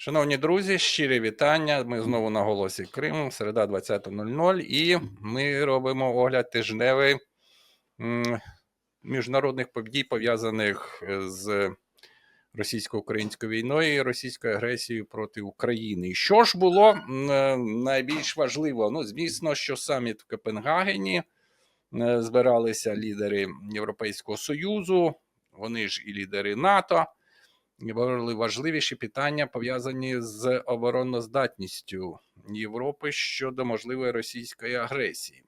Шановні друзі, щирі вітання. Ми знову на голосі Криму, середа 20.00, і ми робимо огляд тижневий міжнародних подій, пов'язаних з російсько-українською війною і російською агресією проти України. Що ж було е, найбільш важливо? Ну, звісно, що саміт в Копенгагені е, збиралися лідери Європейського Союзу, вони ж і лідери НАТО. Важливіші питання пов'язані з обороноздатністю Європи щодо можливої російської агресії,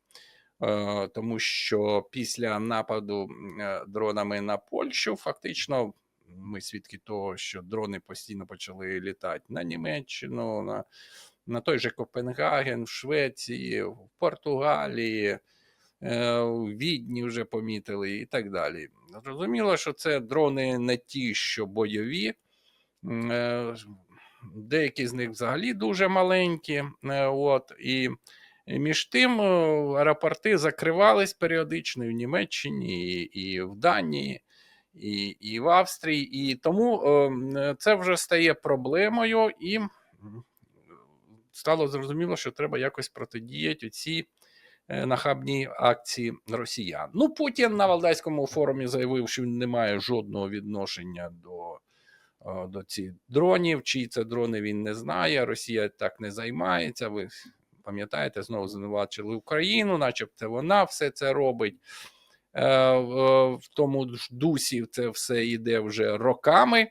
Е, тому що після нападу е, дронами на Польщу, фактично, ми свідки того, що дрони постійно почали літати на Німеччину, на, на той же Копенгаген, в Швеції, в Португалії. Е, У Відні вже помітили і так далі. Зрозуміло, що це дрони не ті, що бойові, е, деякі з них взагалі дуже маленькі. е, От, і між тим аеропорти закривались періодично і в Німеччині, і, і в Данії, і, і в Австрії. І тому це вже стає проблемою, і стало зрозуміло, що треба якось протидіяти цій е, нахабній акції росіян. Ну, Путін на Валдайському форумі заявив, що він не має жодного відношення до, е, до цих дронів. Чиї це дрони він не знає. Росія так не займається. Ви пам'ятаєте, знову звинувачили Україну, начебто вона все це робить. Е, в тому ж дусі це все йде вже роками.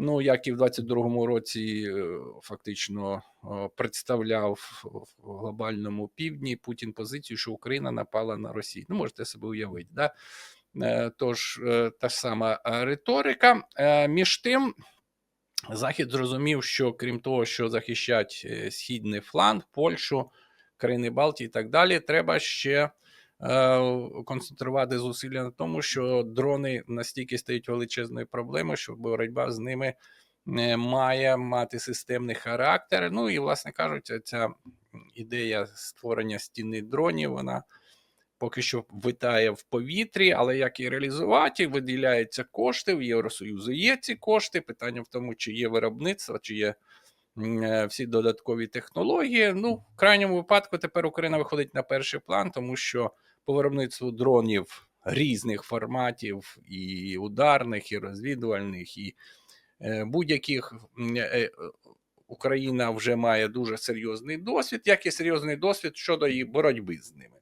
Ну, як і в 22-му році е, фактично е, представляв в глобальному півдні Путін позицію, що Україна напала на Росію. Ну, можете собі уявити, да? Е, Тож та ж сама риторика. Між тим, Захід зрозумів, що крім того, що захищать східний фланг, Польщу, країни Балтії і так далі, треба ще концентрувати зусилля на тому, що дрони настільки стають величезною проблемою, що боротьба з ними е, має мати системний характер. Ну і, власне кажучи, ця ідея створення стіни дронів, вона поки що витає в повітрі, але як її реалізувати, виділяються кошти. В Євросоюзу є ці кошти. Питання в тому, чи є виробництво, чи є е, всі додаткові технології. Ну, в крайньому випадку тепер Україна виходить на перший план, тому що по виробництву дронів різних форматів, і ударних, і розвідувальних, і е, будь-яких е, е, Україна вже має дуже серйозний досвід, як і серйозний досвід щодо її боротьби з ними.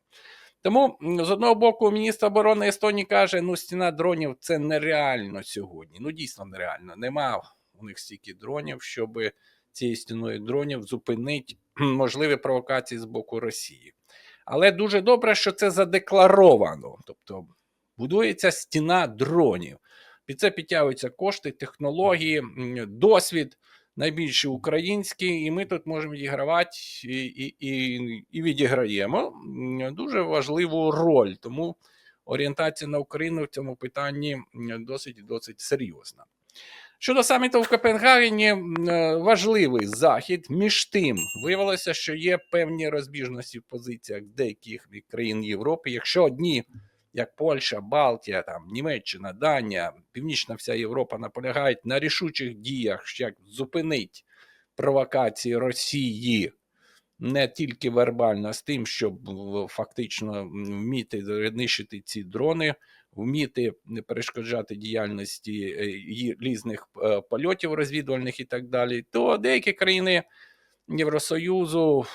Тому з одного боку, міністр оборони Естонії каже: ну, стіна дронів це нереально сьогодні. Ну, дійсно нереально. Нема у них стільки дронів, щоб цією стіною дронів зупинити можливі провокації з боку Росії. Але дуже добре, що це задекларовано. Тобто будується стіна дронів. Під це підтягуються кошти, технології, досвід найбільше український, і ми тут можемо відігравати і, і, і, і відіграємо дуже важливу роль. Тому орієнтація на Україну в цьому питанні досить досить серйозна. Щодо саміту в Копенгагені, е, важливий захід. Між тим, виявилося, що є певні розбіжності в позиціях деяких країн Європи. Якщо одні, як Польща, Балтія, там, Німеччина, Данія, Північна вся Європа наполягають на рішучих діях, як зупинить провокації Росії не тільки вербально, з тим, щоб фактично вміти нищити ці дрони, вміти не перешкоджати діяльності е, різних е, польотів розвідувальних і так далі, то деякі країни Євросоюзу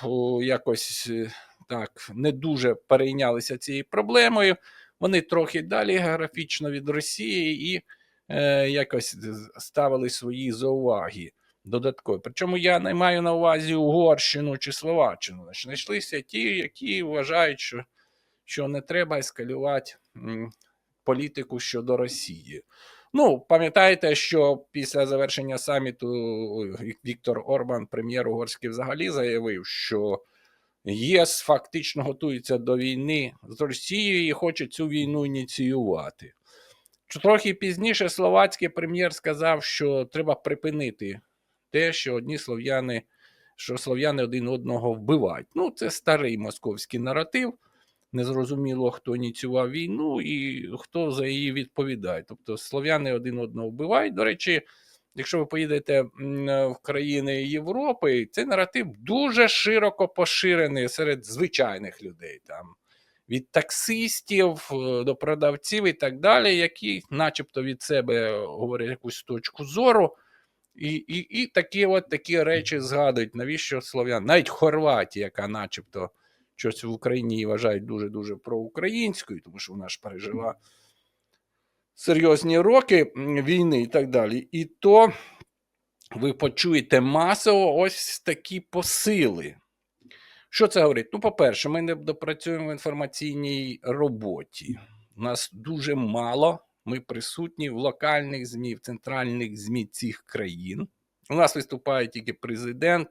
якось е, так не дуже перейнялися цією проблемою. Вони трохи далі географічно від Росії і е, якось ставили свої зауваги додаткові. Причому я не маю на увазі Угорщину чи Словаччину. Значить, Знайшлися ті, які вважають, що, що не треба ескалювати політику щодо Росії. Ну, пам'ятаєте, що після завершення саміту Віктор Орбан, прем'єр Угорський, взагалі заявив, що ЄС фактично готується до війни з Росією і хоче цю війну ініціювати. Трохи пізніше словацький прем'єр сказав, що треба припинити те, що одні слов'яни, що слов'яни один одного вбивають. Ну, це старий московський наратив. Незрозуміло, хто ініціював війну і хто за її відповідає. Тобто слов'яни один одного вбивають. До речі, якщо ви поїдете в країни Європи, цей наратив дуже широко поширений серед звичайних людей. Там, від таксистів е, до продавців і так далі, які, начебто, від себе говорять якусь точку зору. І, і, і такі от такі речі згадують, навіщо слов'ян, навіть Хорватія, яка начебто щось в Україні її вважають дуже-дуже проукраїнською, тому що вона ж пережила серйозні роки війни і так далі. І то ви почуєте масово ось такі посили. Що це говорить? Ну, по-перше, ми не допрацюємо в інформаційній роботі. У нас дуже мало. Ми присутні в локальних ЗМІ, в центральних ЗМІ цих країн. У нас виступає тільки президент,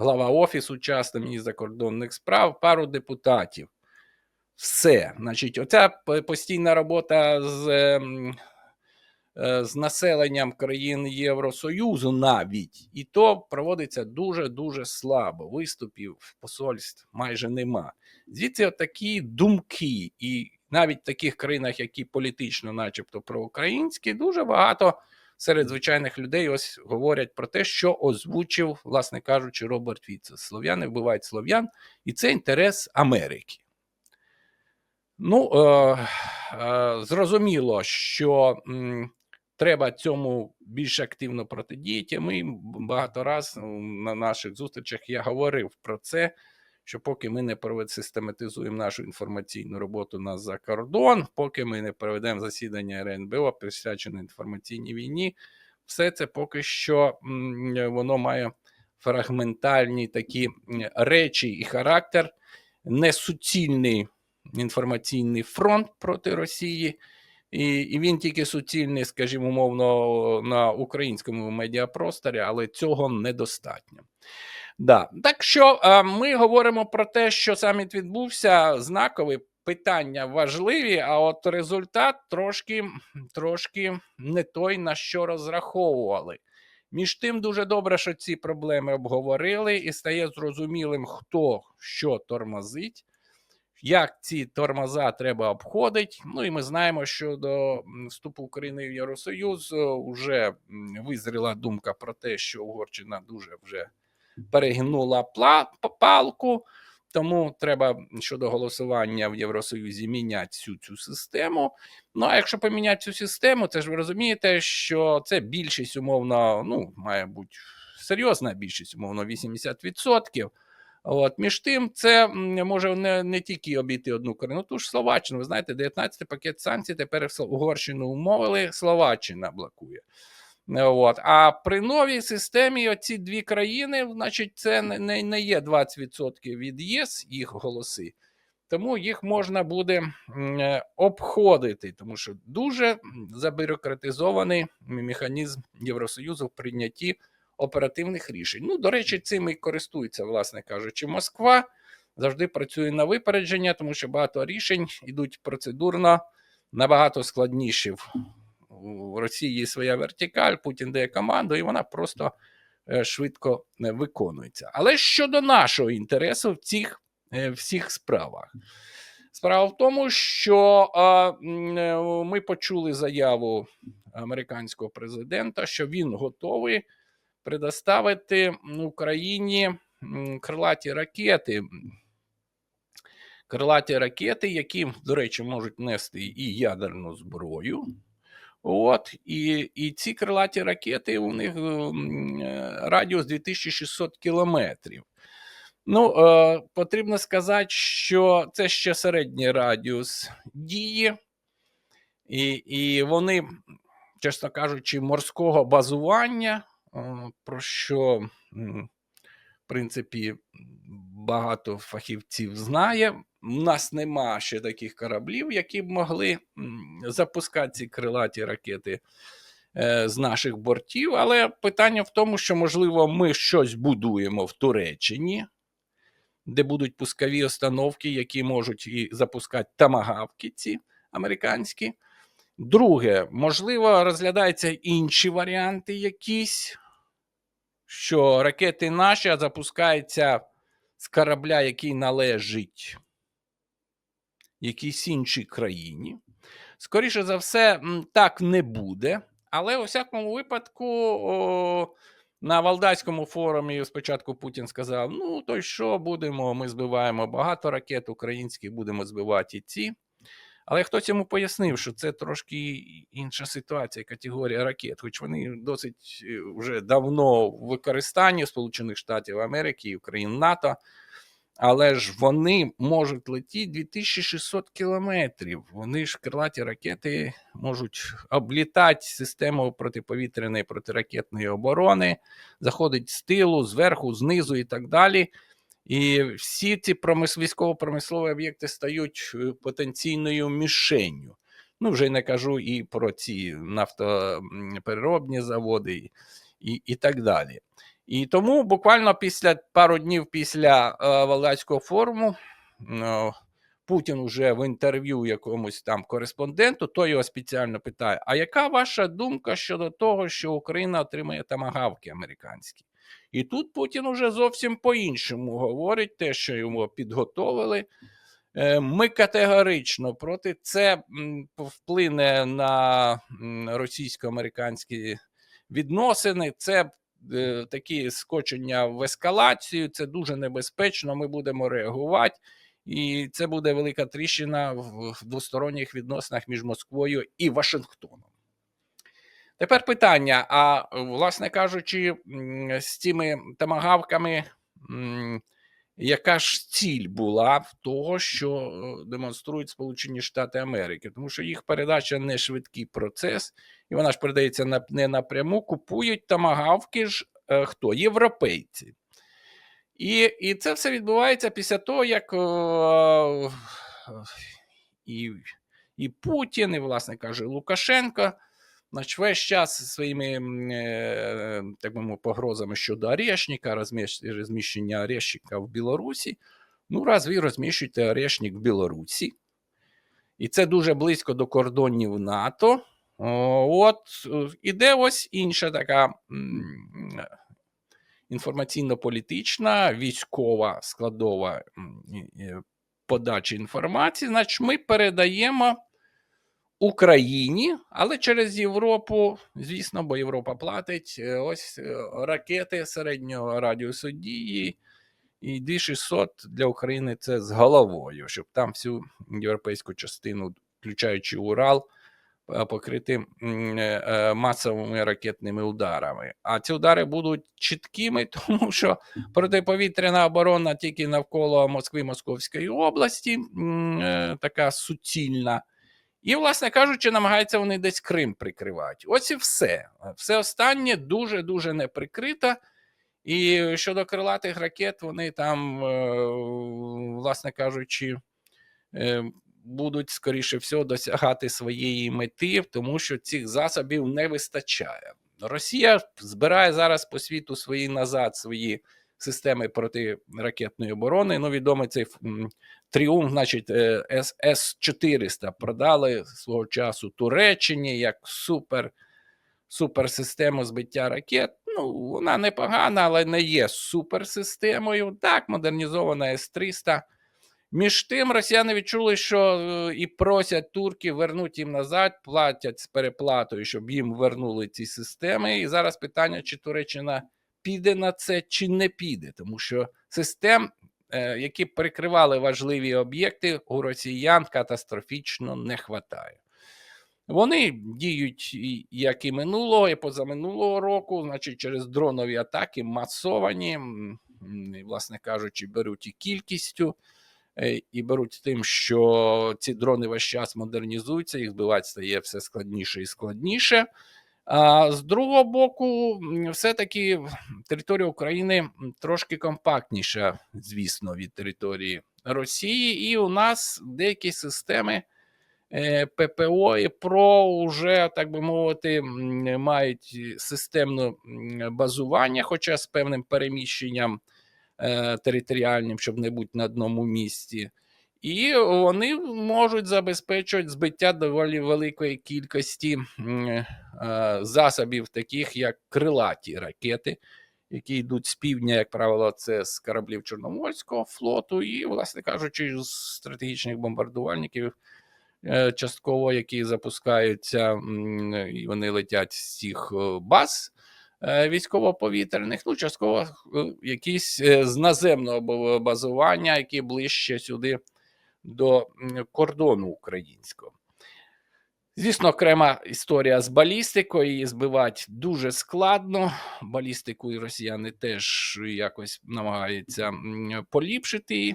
глава офісу, часто міністр закордонних справ, пару депутатів. Все. Значить, оця постійна робота з, ем, е, з населенням країн Євросоюзу навіть, і то проводиться дуже-дуже слабо. Виступів посольств майже нема. Звідси такі думки, і навіть в таких країнах, які політично, начебто, проукраїнські, дуже багато серед звичайних людей ось говорять про те, що озвучив, власне кажучи, Роберт Фіце. Слов'яни вбивають слов'ян, і це інтерес Америки. Ну, е, е, зрозуміло, що м, треба цьому більш активно протидіяти. Ми багато раз на наших зустрічах я говорив про це, що поки ми не провед- систематизуємо нашу інформаційну роботу на за кордон, поки ми не проведемо засідання РНБО, присвячене інформаційній війні, все це поки що воно має фрагментальні такі речі і характер, не суцільний інформаційний фронт проти Росії. І, і він тільки суцільний, скажімо, умовно, на українському медіапросторі, але цього недостатньо. Да. Так що е, ми говоримо про те, що саміт відбувся, знакові питання важливі, а от результат трошки, трошки не той, на що розраховували. Між тим, дуже добре, що ці проблеми обговорили, і стає зрозумілим, хто що тормозить як ці тормоза треба обходити. Ну і ми знаємо, що до вступу України в Євросоюз вже визріла думка про те, що Угорщина дуже вже перегнула палку. Тому треба щодо голосування в Євросоюзі міняти всю цю систему. Ну а якщо поміняти цю систему, це ж ви розумієте, що це більшість умовно, ну має бути серйозна більшість, умовно 80%. От, між тим, це може не, не тільки обійти одну країну, ту ж Словаччину. Ви знаєте, 19-й пакет санкцій тепер Угорщину умовили, Словаччина блокує. От. А при новій системі оці дві країни, значить, це не, не, не є 20% від ЄС, їх голоси. Тому їх можна буде е, обходити, тому що дуже забюрократизований механізм Євросоюзу в прийнятті оперативних рішень. Ну, до речі, цим і користується, власне кажучи, Москва завжди працює на випередження, тому що багато рішень йдуть процедурно набагато складніші. У Росії є своя вертикаль, Путін дає команду, і вона просто е, швидко е, виконується. Але щодо нашого інтересу в цих е, всіх справах. Справа в тому, що ми почули заяву американського президента, що він готовий предоставити Україні крилаті ракети. Крилаті ракети, які, до речі, можуть нести і ядерну зброю. От, і, і ці крилаті ракети у них е, радіус 2600 кілометрів. Ну, е, потрібно сказати, що це ще середній радіус дії, і, і вони, чесно кажучи, морського базування, е, про що, в принципі, багато фахівців знає. У нас нема ще таких кораблів, які б могли запускати ці крилаті ракети е, з наших бортів. Але питання в тому, що, можливо, ми щось будуємо в Туреччині, де будуть пускові установки, які можуть і запускати тамагавки ці американські. Друге, можливо, розглядаються інші варіанти якісь, що ракети наші запускаються з корабля, який належить якійсь іншій країні. Скоріше за все, так не буде, Але у всякому випадку о, на Валдайському форумі спочатку Путін сказав: ну то й що будемо? Ми збиваємо багато ракет українських, будемо збивати і ці. Але хтось йому пояснив, що це трошки інша ситуація, категорія ракет, хоч вони досить е, вже давно в використанні Сполучених Штатів Америки і країн НАТО, але ж вони можуть летіти 2600 кілометрів. Вони ж крилаті ракети можуть облітати систему протиповітряної протиракетної оборони, заходить з тилу, зверху, знизу і так далі. І всі ці промис... військово-промислові об'єкти стають е, потенційною мішенню. Ну, вже не кажу і про ці нафтопереробні заводи, і, і так далі. І тому буквально після пару днів після е, Валдайського форуму е, Путін уже в інтерв'ю якомусь там кореспонденту, той його спеціально питає: А яка ваша думка щодо того, що Україна отримає тамагавки американські? І тут Путін уже зовсім по-іншому говорить те, що йому підготовили. Е, Ми категорично проти це вплине на російсько-американські відносини. Це такі скочення в ескалацію, це дуже небезпечно. Ми будемо реагувати. І це буде велика тріщина в двосторонніх відносинах між Москвою і Вашингтоном. Тепер питання: а власне кажучи, з цими тамагавками, яка ж ціль була в того, що е, демонструють Сполучені Штати Америки? Тому що їх передача не швидкий процес, і вона ж передається не напряму. Купують тамагавки ж е, хто? Європейці. І, і це все відбувається після того, як е, і, і Путін, і, власне каже, Лукашенко. Значить, весь час своїми е, так би мовити, погрозами щодо Орешника, розміщення Орешника в Білорусі. Ну, раз ви розміщуєте Орешник в Білорусі, і це дуже близько до кордонів НАТО. От е, іде ось інша така інформаційно-політична, військова складова подачі інформації. Значить, ми передаємо Україні, але через Європу, звісно, бо Європа платить е, ось е, ракети середнього радіусу дії. І 2600 для України це з головою, щоб там всю європейську частину, включаючи Урал, е, покрити масовими ракетними ударами. А ці удари будуть чіткими, тому що протиповітряна оборона тільки навколо Москви Московської області, така суцільна. І, власне кажучи, намагаються вони десь Крим прикривати. Ось і все. Все останнє дуже-дуже не прикрито. І щодо крилатих ракет, вони там, е, власне кажучи, е, будуть, скоріше всього, досягати своєї мети, тому що цих засобів не вистачає. Росія збирає зараз по світу свої назад свої системи протиракетної оборони. Ну, відомий цей тріумф, значить, е, С-400 продали свого часу Туреччині як супер, суперсистему збиття ракет. Ну, вона непогана, але не є суперсистемою. Так, модернізована С-300. Між тим, росіяни відчули, що е, і просять турків вернути їм назад, платять з переплатою, щоб їм вернули ці системи. І зараз питання, чи Туреччина піде на це, чи не піде, тому що систем, які прикривали важливі об'єкти, у росіян катастрофічно не вистачає. Вони діють як і минулого, і позаминулого року, значить, через дронові атаки масовані, власне кажучи, беруть і кількістю, е, і беруть тим, що ці дрони весь час модернізуються, їх збивати стає все складніше і складніше. З другого боку, все-таки територія України трошки компактніша, звісно, від території Росії, і у нас деякі системи е, ППО і ПРО вже, так би мовити, мають системне базування, хоча з певним переміщенням е, територіальним, щоб не бути на одному місці. І вони можуть забезпечувати збиття доволі великої кількості е, засобів, таких як крилаті ракети, які йдуть з півдня, як правило, це з кораблів Чорноморського флоту, і, власне кажучи, з стратегічних бомбардувальників е, частково, які запускаються, і вони летять з цих е, баз військово-повітряних, ну, частково якісь з наземного базування, які ближче сюди до кордону українського. Звісно, окрема історія з балістикою, її збивати дуже складно. Балістику і росіяни теж якось намагаються поліпшити.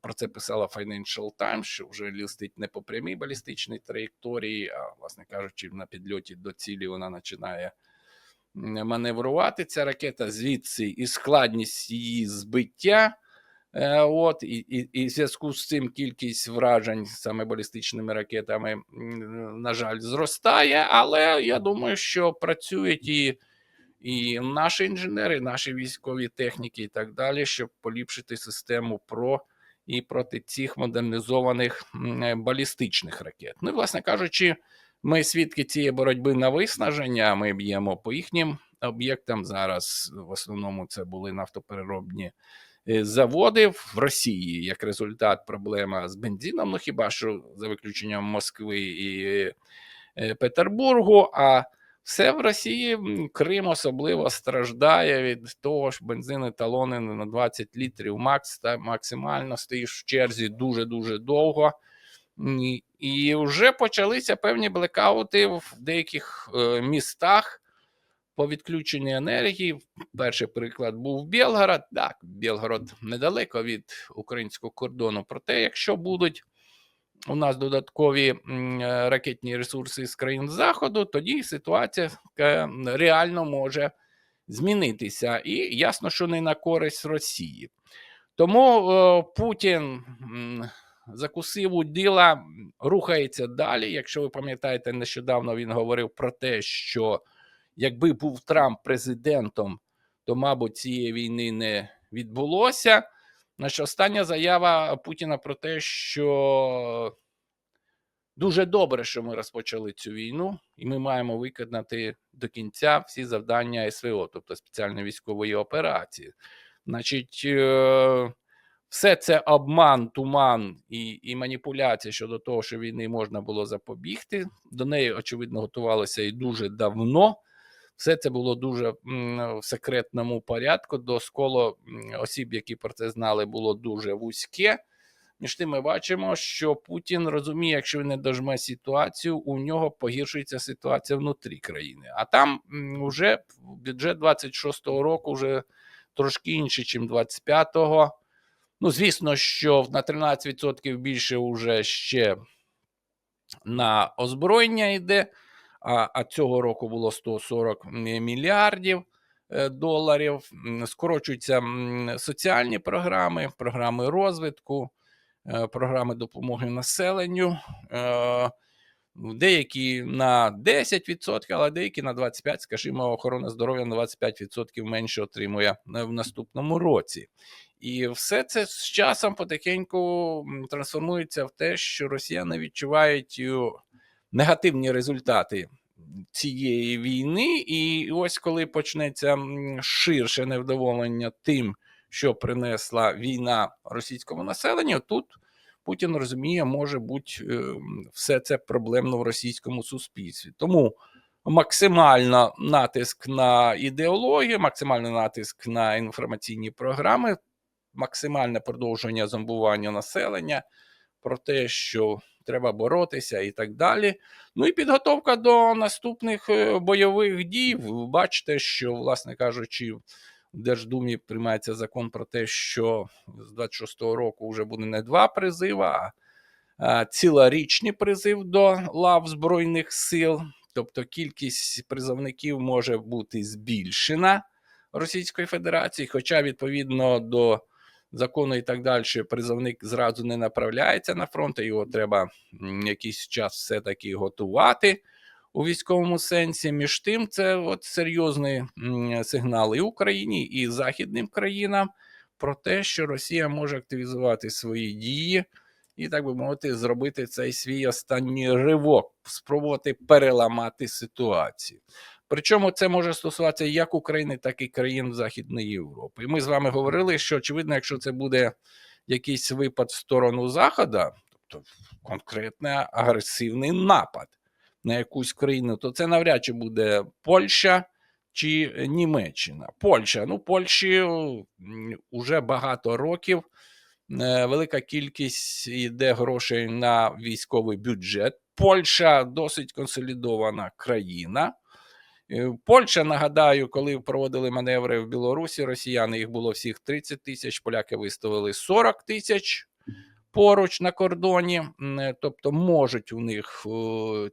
Про це писала Financial Times, що вже лістить не по прямій балістичній траєкторії, а, власне кажучи, на підльоті до цілі вона починає маневрувати. Ця ракета звідси і складність її збиття. Е, От, і, і, і в зв'язку з цим кількість вражень саме балістичними ракетами, на жаль, зростає. Але я думаю, що працюють і, і наші інженери, і наші військові техніки і так далі, щоб поліпшити систему ПРО і проти цих модернізованих балістичних ракет. Ну, власне кажучи, ми свідки цієї боротьби на виснаження. Ми б'ємо по їхнім об'єктам. Зараз в основному це були нафтопереробні заводи в Росії. Як результат, проблема з бензином. Ну хіба що за виключенням Москви і е, Петербургу. А все в Росії, Крим особливо страждає від того, що бензини талони на 20 літрів макс та максимально стоїш в черзі дуже дуже довго. І вже почалися певні блекаути в деяких е, містах по відключенню енергії. Перший приклад був Білгород. Так, Білгород недалеко від українського кордону. Проте, якщо будуть у нас додаткові ракетні ресурси з країн Заходу, тоді ситуація е, реально може змінитися. І ясно, що не на користь Росії. Тому е, Путін закусив у діла, рухається далі. Якщо ви пам'ятаєте, нещодавно він говорив про те, що якби був Трамп президентом, то, мабуть, цієї війни не відбулося. Значить, остання заява Путіна про те, що дуже добре, що ми розпочали цю війну, і ми маємо виконати до кінця всі завдання СВО, тобто спеціальної військової операції. Значить, е, все це обман, туман і, і маніпуляція щодо того, що війни можна було запобігти. До неї, очевидно, готувалося і дуже давно. Все це було дуже в секретному порядку. Досколо осіб, які про це знали, було дуже вузьке. Між тим, ми бачимо, що Путін розуміє, якщо він не дожме ситуацію, у нього погіршується ситуація внутрі країни. А там вже бюджет 26-го року вже трошки інший, ніж 25-го. Ну, звісно, що на 13% більше вже ще на озброєння йде. А, а цього року було 140 мільярдів е, доларів. Скорочуються соціальні програми, програми розвитку, е, програми допомоги населенню. Е, Деякі на 10%, але деякі на 25%, скажімо, охорона здоров'я на 25% менше отримує в наступному році. І все це з часом потихеньку трансформується в те, що росіяни відчувають негативні результати цієї війни. І ось коли почнеться ширше невдоволення тим, що принесла війна російському населенню, тут Путін розуміє, може бути е, все це проблемно в російському суспільстві. Тому максимально натиск на ідеологію, максимальний натиск на інформаційні програми, максимальне продовження зомбування населення про те, що треба боротися і так далі. Ну і підготовка до наступних е, бойових дій. Ви бачите, що, власне кажучи, в Держдумі приймається закон про те, що з 26-го року вже буде не два призиви, а а цілорічний призив до лав Збройних сил. Тобто кількість призовників може бути збільшена Російської Федерації, хоча відповідно до закону і так далі, призовник зразу не направляється на фронт, його треба якийсь час все-таки готувати у військовому сенсі. Між тим, це от серйозний сигнал і Україні, і західним країнам про те, що Росія може активізувати свої дії і, так би мовити, зробити цей свій останній ривок, спробувати переламати ситуацію. Причому це може стосуватися як України, так і країн Західної Європи. І ми з вами говорили, що очевидно, якщо це буде якийсь випад в сторону Заходу, тобто конкретний агресивний напад на якусь країну, то це навряд чи буде Польща чи Німеччина. Польща. Ну, Польщі вже багато років. е, Велика кількість йде грошей на військовий бюджет. Польща досить консолідована країна. Е, Польща, нагадаю, коли проводили маневри в Білорусі, росіяни їх було всіх 30 тисяч, поляки виставили 40 тисяч поруч на кордоні. Е, Тобто можуть у них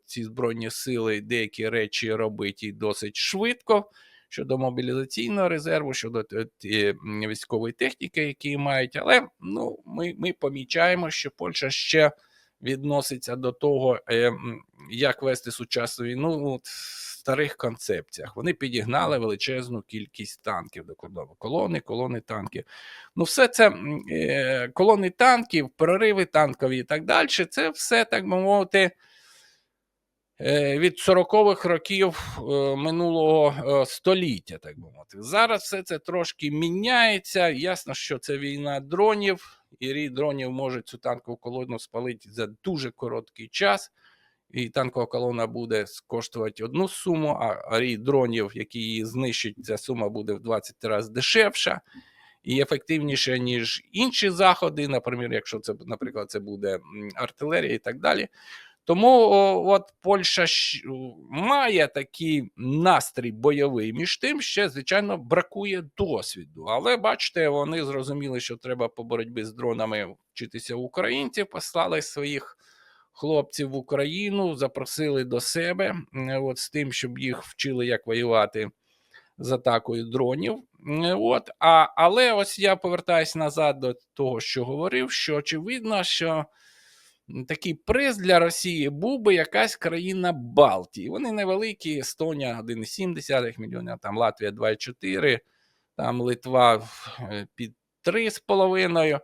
ці збройні сили деякі речі робити досить швидко. Щодо мобілізаційного резерву, щодо м, військової техніки, які мають, але ну, ми, ми помічаємо, що Польща ще відноситься до того, е, як вести сучасну війну в старих концепціях. Вони підігнали величезну кількість танків до кордону. Колони, колони танків. Ну, все це е, колони танків, прориви танкові і так далі. Це все, так би мовити, е, від 40-х років минулого століття, так би мовити. Зараз все це трошки міняється. Ясно, що це війна дронів, і рій дронів може цю танкову колону спалити за дуже короткий час. І танкова колона буде коштувати одну суму, а рій дронів, які її знищить, ця сума буде в 20 разів дешевша і ефективніше, ніж інші заходи, наприклад, якщо це, наприклад, це буде артилерія і так далі. Тому о, от Польща має такий настрій бойовий. Між тим, ще, звичайно, бракує досвіду. Але бачите, вони зрозуміли, що треба по боротьбі з дронами вчитися українців, послали своїх хлопців в Україну, запросили до себе е, от, з тим, щоб їх вчили, як воювати з атакою дронів. Е, От, а, але ось я повертаюсь назад до того, що говорив, що очевидно, що такий приз для Росії був би якась країна Балтії. Вони невеликі, Естонія 1,7 мільйона, там Латвія 2,4, там Литва е, під 3,5.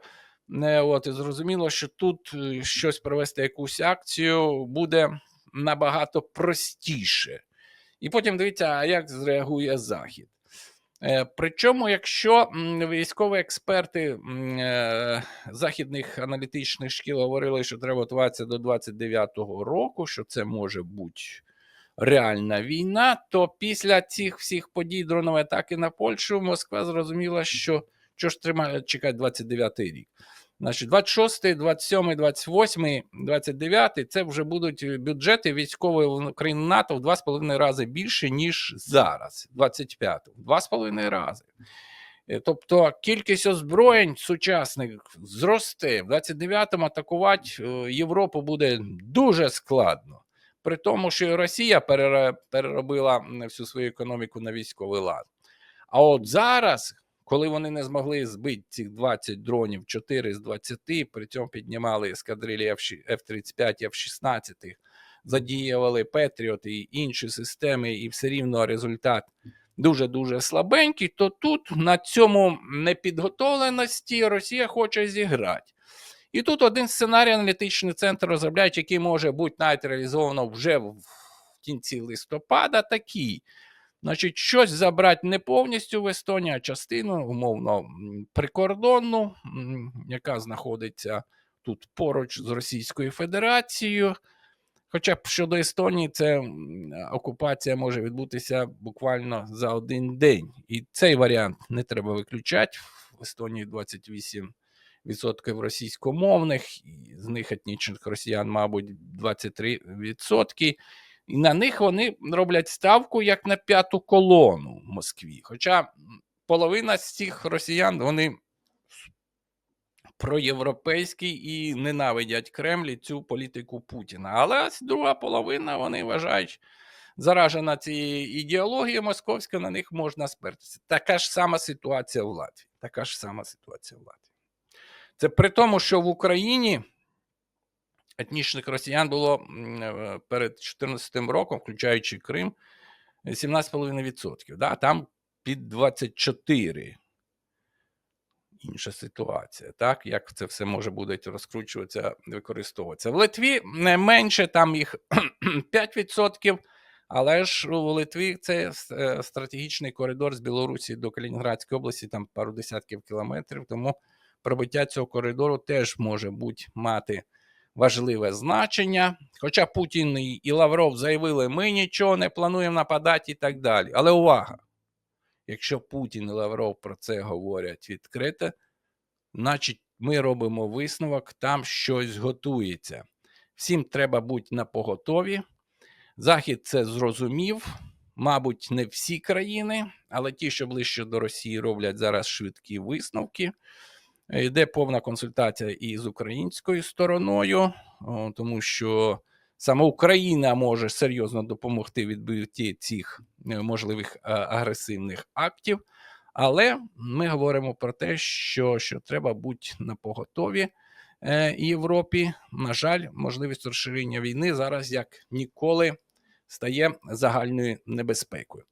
От, і зрозуміло, що тут е, щось провести якусь акцію буде набагато простіше. І потім дивіться, а як зреагує Захід. Е, Причому, якщо військові експерти е, західних аналітичних шкіл говорили, що треба готуватися до 29-го року, що це може бути реальна війна, то після цих всіх подій дронової атаки на Польщу Москва зрозуміла, що що ж тримає чекати 29-й рік. Значить, 26, 27, 28, 29 це вже будуть бюджети військової країн НАТО в 2,5 рази більше, ніж зараз, 25 2,5 рази. Е, Тобто кількість озброєнь сучасних зросте. В 29-му атакувати е, Європу буде дуже складно. При тому, що Росія переробила всю свою економіку на військовий лад. А от зараз, коли вони не змогли збити цих 20 дронів, 4 з 20, при цьому піднімали ескадрилі F-35 і F-16, задіювали Петріот і інші системи, і все рівно результат дуже-дуже слабенький, то тут на цьому непідготовленості Росія хоче зіграти. І тут один сценарій аналітичний центр розробляють, який може бути навіть реалізовано вже в кінці листопада, такий. Значить, щось забрати не повністю в Естонії, а частину, умовно, прикордонну, яка знаходиться тут поруч з Російською Федерацією. Хоча б щодо Естонії, це окупація може відбутися буквально за один день. І цей варіант не треба виключати. В Естонії 28 відсотків російськомовних, з них етнічних росіян, мабуть, 23 відсотки. І на них вони роблять ставку як на п'яту колону в Москві. Хоча половина з цих росіян вони проєвропейські і ненавидять Кремль і цю політику Путіна. Але ось друга половина вони вважають, заражена цією ідеологією московською, на них можна спертися. Така ж сама ситуація в Латвії. Така ж сама ситуація в Латвії. Це при тому, що в Україні етнічних росіян було е, перед 2014 роком, включаючи Крим, 17,5%. Да? Там під 24. Інша ситуація, так? Як це все може буде розкручуватися, використовуватися. В Литві не менше, там їх 5%, але ж у Литві це е, стратегічний коридор з Білорусі до Калінінградської області, там пару десятків кілометрів, тому пробиття цього коридору теж може бути мати важливе значення. Хоча Путін і- Лавров заявили, ми нічого не плануємо нападати і так далі. Але увага! Якщо Путін і Лавров про це говорять відкрито, значить ми робимо висновок, там щось готується. Всім треба бути на поготові. Захід це зрозумів. Мабуть, не всі країни, але ті, що ближче до Росії, роблять зараз швидкі висновки. Е, Йде повна консультація і з українською стороною, тому що саме Україна може серйозно допомогти відбитті цих е, можливих е, агресивних актів. Але ми говоримо про те, що, що треба бути на поготові Європі. На жаль, можливість розширення війни зараз як ніколи стає загальною небезпекою.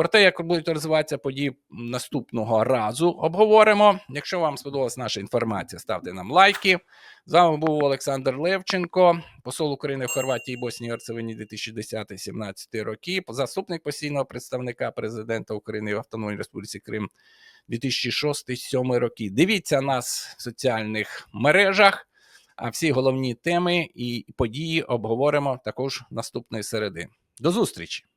Про те, як будуть розвиватися події наступного разу, обговоримо. Якщо вам сподобалась наша інформація, ставте нам лайки. З вами був Олександр Левченко, посол України в Хорватії Боснії і Герцевині 2010-17 роки, заступник постійного представника президента України в Автономній Республіці Крим 2006-2007 роки. Дивіться нас в соціальних мережах. А всі головні теми і події обговоримо також наступної середи. До зустрічі!